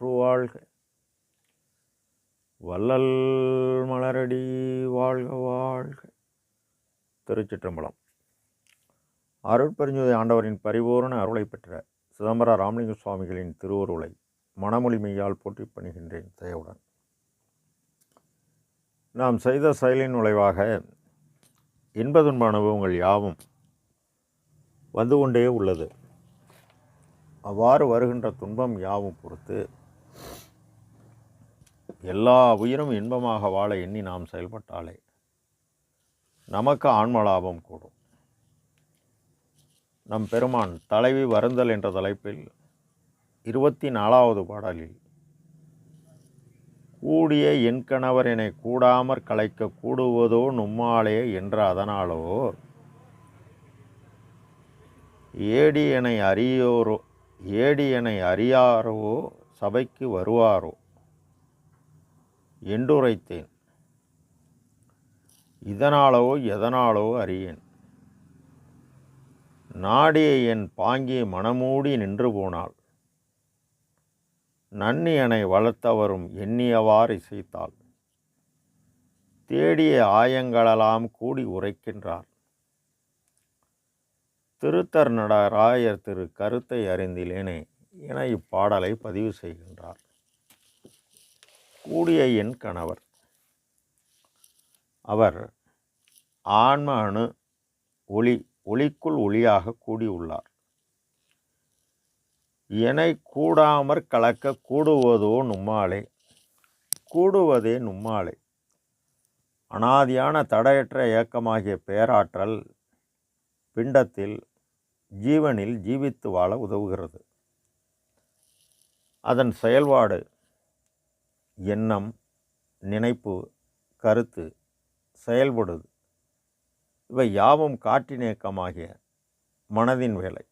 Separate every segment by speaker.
Speaker 1: வாழ்க வள்ளல் மலரடி வாழ்க வாழ்க. திருச்சிற்றம்பலம். அருட்பெருஞ்சோதி ஆண்டவரின் பரிபூரண அருளை பெற்ற சிதம்பர ராமலிங்க சுவாமிகளின் திருவருளை மனமொழிமையால் போற்றி பணிகின்றேன் தயவுடன். நாம் செய்த செயலின் நுழைவாக இன்பதுன்ப அனுபவங்கள் யாவும் வந்து கொண்டே உள்ளது. அவ்வாறு வருகின்ற துன்பம் யாவும் பொறுத்து எல்லா உயிரும் இன்பமாக வாழ எண்ணி நாம் செயல்பட்டாலே நமக்கு ஆன்ம லாபம் கூடும். நம் பெருமான் தலைவி வருந்தல் என்ற தலைப்பில் இருபத்தி நாலாவது பாடலில் கூடிய என் கணவர் என்னை கூடாமற் கலைக்க கூடுவதோ நும்மாளே என்ற அதனாலோ ஏடியனை அறியோரோ ஏடி ஏடியனை அறியாரோ சபைக்கு வருவாரோ என்றுரைத்தேன். இதனாலோ எதனாலோ அறியேன். நாடிய என் பாங்கி மனமூடி நின்று போனாள். நன்னியனை வளர்த்தவரும் எண்ணியவாறு இசைத்தாள். தேடிய ஆயங்களெல்லாம் கூடி உரைக்கின்றார். திருத்தர் நடராயர் திரு கருத்தை அறிந்திலேனே என இப்பாடலை பதிவு செய்கின்றார். கூடிய என் கணவர். அவர் ஆன்ம அணு ஒளி ஒளிக்குள் ஒளியாக கூடியுள்ளார். எனை கூடாமற் கலக்க கூடுவதோ நும்மாளே கூடுவதே நும்மாளே அனாதியான தடையற்ற இயக்கமாகிய பேராற்றல் பிண்டத்தில் ஜீவனில் ஜீவித்து வாழ உதவுகிறது. அதன் செயல்பாடு எண்ணம் நினைப்பு கருத்து செயல்படுது. இவை யாவும் காட்டினேக்கமாகிய மனதின் வேலை.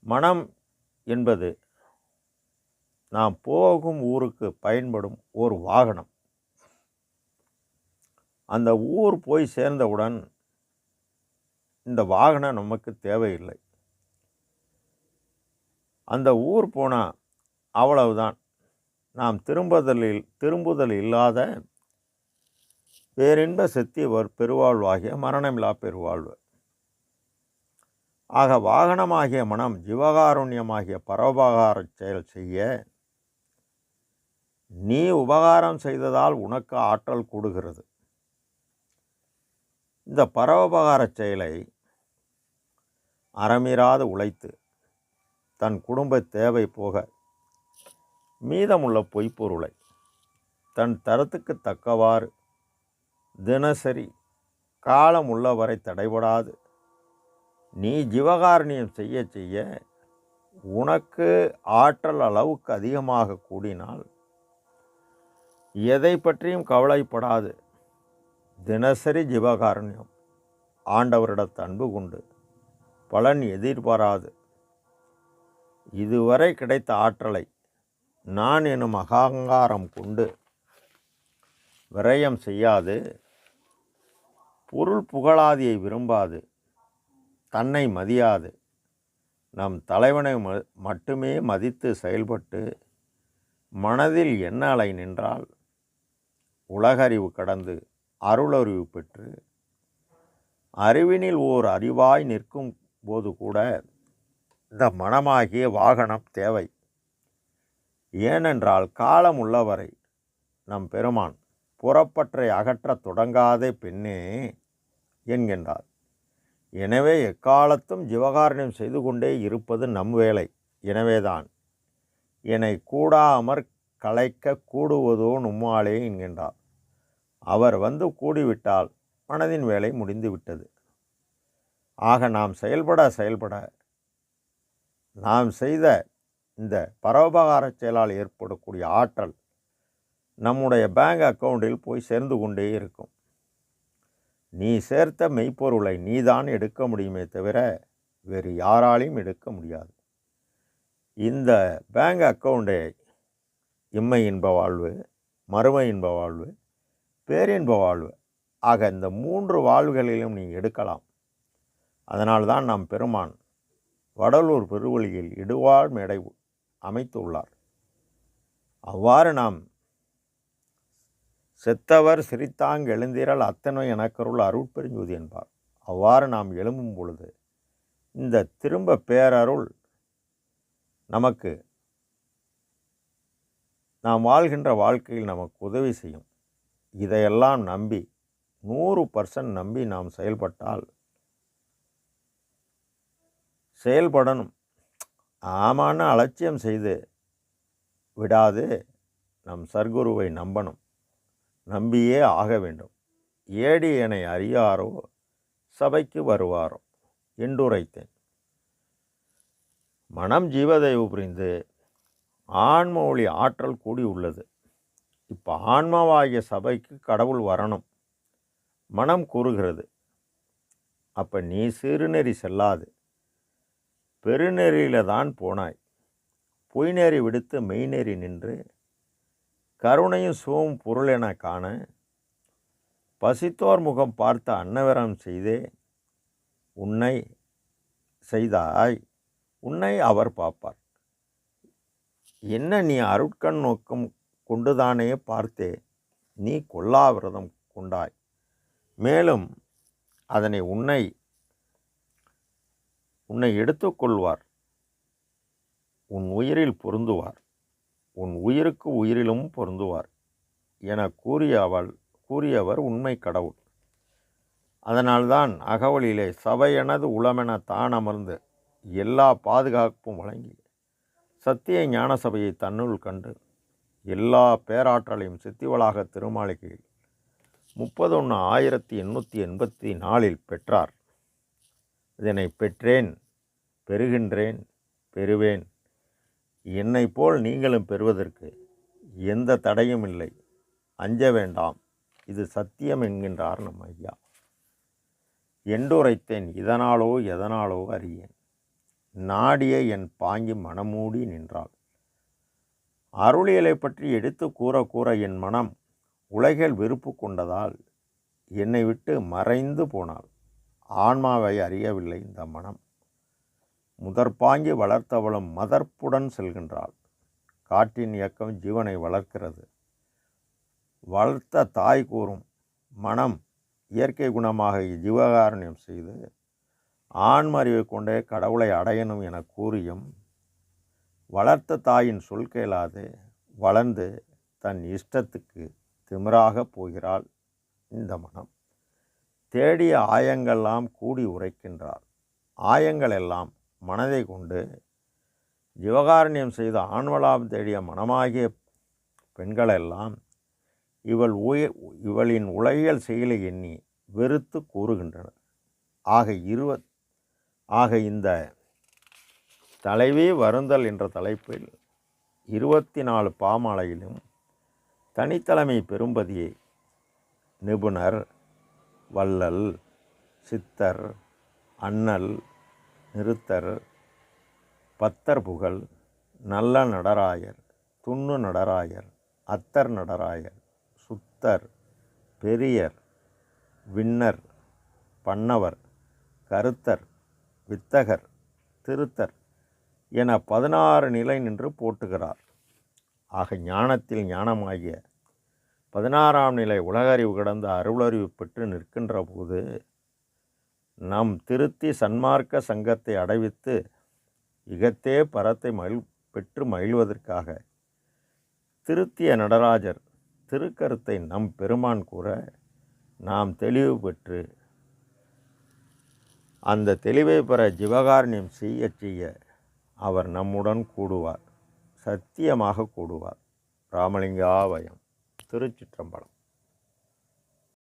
Speaker 1: மனம் என்பது நாம் போகும் ஊருக்கு பயன்படும் ஒரு வாகனம். அந்த ஊர் போய் சேர்ந்தவுடன் இந்த வாகனம் நமக்கு தேவையில்லை. அந்த ஊர் போனால் அவ்வளவுதான். நாம் திரும்புதலில் திரும்புதல் இல்லாத பேரின்ப செத்தியவர் பெருவாழ்வாகிய மரணமில்லா பெருவாழ்வு ஆக வாகனமாகிய மனம் ஜீவகாருண்யமாகிய பரோபகார செயல் செய்ய நீ உபகாரம் செய்ததால் உனக்கு ஆற்றல் கூடுகிறது. இந்த பரோபகார செயலை அறமிராது உழைத்து தன் குடும்ப தேவை போக மீதமுள்ள பொய்ப்பொருளை தன் தரத்துக்கு தக்கவாறு தினசரி காலம் உள்ளவரை தடைபடாது. நீ ஜீவகாரணியம் செய்ய செய்ய உனக்கு ஆற்றல் அளவுக்கு அதிகமாக கூடினால் எதை பற்றியும் கவலைப்படாது. தினசரி ஜீவகாரண்யம் ஆண்டவரிடத்து அன்பு கொண்டு பலன் எதிர்பாராது. இதுவரை கிடைத்த ஆற்றலை நான் எனும் அகங்காரம் கொண்டு விரயம் செய்யாது பொருள் புகழாதியை விரும்பாது தன்னை மதியாது. நம் தலைவனை மட்டுமே மதித்து செயல்பட்டு மனதில் என்ன அலை நின்றால் உலகறிவு கடந்து அருளறிவு பெற்று அறிவினில் ஓர் அறிவாய் நிற்கும் போது கூட இந்த மனமாகிய வாகனம் தேவை. ஏனென்றால் காலம் உள்ளவரை நம் பெருமான் புறப்பற்றை அகற்றத் தொடங்காதே பெண்ணே என்கின்றார். எனவே எக்காலத்தும் ஜீவகாரணியம் செய்து கொண்டே இருப்பது நம் வேலை. எனவேதான் என்னை கூடாமற் கலைக்க கூடுவதோ நும்மாளே என்கின்றார். அவர் வந்து கூடிவிட்டால் மனதின் வேலை முடிந்துவிட்டது ஆக நாம் செயல்பட செயல்பட நாம் செய்த இந்த பரோபகார செயலால் ஏற்படக்கூடிய ஆற்றல் நம்முடைய பேங்க் அக்கௌண்ட்டில் போய் சேர்ந்து கொண்டே இருக்கும். நீ சேர்த்த மெய்ப்பொருளை நீதான் எடுக்க முடியுமே தவிர வேறு யாராலையும் எடுக்க முடியாது. இந்த பேங்க் அக்கவுண்டை இம்மை இன்ப வாழ்வு மறுமை இன்ப வாழ்வு பேரின்ப வாழ்வு ஆக இந்த மூன்று வாழ்வுகளிலும் நீ எடுக்கலாம். அதனால்தான் நம் பெருமான் வடலூர் பெருவழியில் இடுவாழ் மேடை அமைத்துள்ளார். அவ்வாறு நாம் செத்தவர் சிரித்தாங் எழுந்திரல் அத்தனை எனக்கருள் அருட்பெருஞ்சோதி என்பார். அவ்வாறு நாம் எழும்பும் பொழுது இந்த திரும்ப பேரருள் நமக்கு நாம் வாழ்கின்ற வாழ்க்கையில் நமக்கு உதவி செய்யும். இதையெல்லாம் நம்பி நூறு பர்சன்ட் நம்பி நாம் செயல்பட்டால் செயல்படணும். ஆமான்னு அலட்சியம் செய்து விடாது. நம் சர்க்குருவை நம்பணும். நம்பியே ஆக வேண்டும். ஏடி என அறியாரோ சபைக்கு வருவாரோ? என்றுரைத்தேன். மனம் ஜீவதயவு புரிந்து ஆன்ம ஒளி ஆற்றல் கூடி உள்ளது. இப்போ ஆன்மாவாகிய சபைக்கு கடவுள் வரணும். மனம் கூறுகிறது. அப்போ நீ சிறுநெறி செல்லாது. பெருநெறியில தான் போனாய். பொய்நெறி விடுத்து மெய்நெறி நின்று கருணையும் சுவம் பொருள் என காண பசித்தோர் முகம் பார்த்த அன்னவரம் செய்தே உன்னை செய்தாய். உன்னை அவர் பார்ப்பார். என்ன நீ அருட்கண் நோக்கம் கொண்டுதானே பார்த்தே நீ கொல்லாவிரதம் கொண்டாய். மேலும் அதனை உன்னை உன்னை எடுத்துக்கொள்வார். உன் உயிரில் பொருந்துவார். உன் உயிருக்கு உயிரிலும் பொருந்துவார் என கூறிய அவள் கூறியவர் உண்மை கடவுள். அதனால்தான் அகவலிலே சபையெனது உளமென தான் அமர்ந்து எல்லா பாதுகாப்பும் வழங்கி சத்திய ஞான சபையை தன்னுள் கண்டு எல்லா பேராற்றலையும் சித்திவளாக திருமாளிகையில் முப்பத்தொன்று ஆயிரத்தி எண்ணூற்றி எண்பத்தி நாலில் பெற்றார். இதனை பெற்றேன் பெறுகின்றேன் பெறுவேன். என்னை போல் நீங்களும் பெறுவதற்கு எந்த தடையும் இல்லை. அஞ்ச வேண்டாம். இது சத்தியம் என்கின்றார் நம் ஐயா என்றுரைத்தேன் இதனாலோ எதனாலோ அறியேன். நாடிய என் பாங்கி மனமூடி நின்றாள். அருளியலை பற்றி எடுத்து கூற கூற என் மனம் உலகில் வெறுப்பு கொண்டதால் என்னை விட்டு மறைந்து போனாள். ஆன்மாவை அறியவில்லை இந்த மனம். முதற்பாங்கி வளர்த்தவளும் மதர்ப்புடன் செல்கின்றாள். காற்றின் இயக்கம் ஜீவனை வளர்க்கிறது. வளர்த்த தாய் கூறும் மனம் இயற்கை குணமாக ஜீவகாரண்யம் செய்து ஆண்மறிவை கொண்டே கடவுளை அடையணும் என கூறியும் வளர்த்த தாயின் சொல் கேளாது வளர்ந்து தன் இஷ்டத்துக்கு திமிராக போகிறாள் இந்த மனம். தேடிய ஆயங்கள்லாம் கூடி உரைக்கின்றார். ஆயங்கள் எல்லாம் மனதை கொண்டு ஜீவகாரண்யம் செய்த ஆண்வலாம் தேடிய மனமாகிய பெண்களெல்லாம் இவள் உய இவளின் உலகியல் செயலை எண்ணி வெறுத்து கூறுகின்றனர். ஆக இருவ ஆக இந்த தலைவி வருந்தல் என்ற தலைப்பில் இருபத்தி நாலு பாமாலையிலும் தனித்தலைமை பெரும்பதியை நிபுணர் வள்ளல் சித்தர் அண்ணல் நிறுத்தர் பத்தர் புகழ் நல்ல நடராயர் துண்ணு நடராயர் அத்தர் நடராயர் சுத்தர் பெரியர் விண்ணர் பண்ணவர் கருத்தர் வித்தகர் திருத்தர் என பதினாறு நிலை நின்று போட்டுகிறார் ஆக ஞானத்தில் ஞானமாகிய பதினாறாம் நிலை உலகறிவு கடந்த அருளறிவு பெற்று நிற்கின்ற போது நம் திருத்தி சன்மார்க்க சங்கத்தை அடைவித்து இகத்தே பரத்தை மகிழ் பெற்று மகிழ்வதற்காக திருத்திய நடராஜர் திருக்கருத்தை நம் பெருமான் கூற நாம் தெளிவு பெற்று அந்த தெளிவை பெற ஜிவகாரண்யம் செய்ய செய்ய அவர் நம்முடன் கூடுவார் சத்தியமாக கூடுவார். ராமலிங்காவயம் திருச்சிற்றம்பலம்.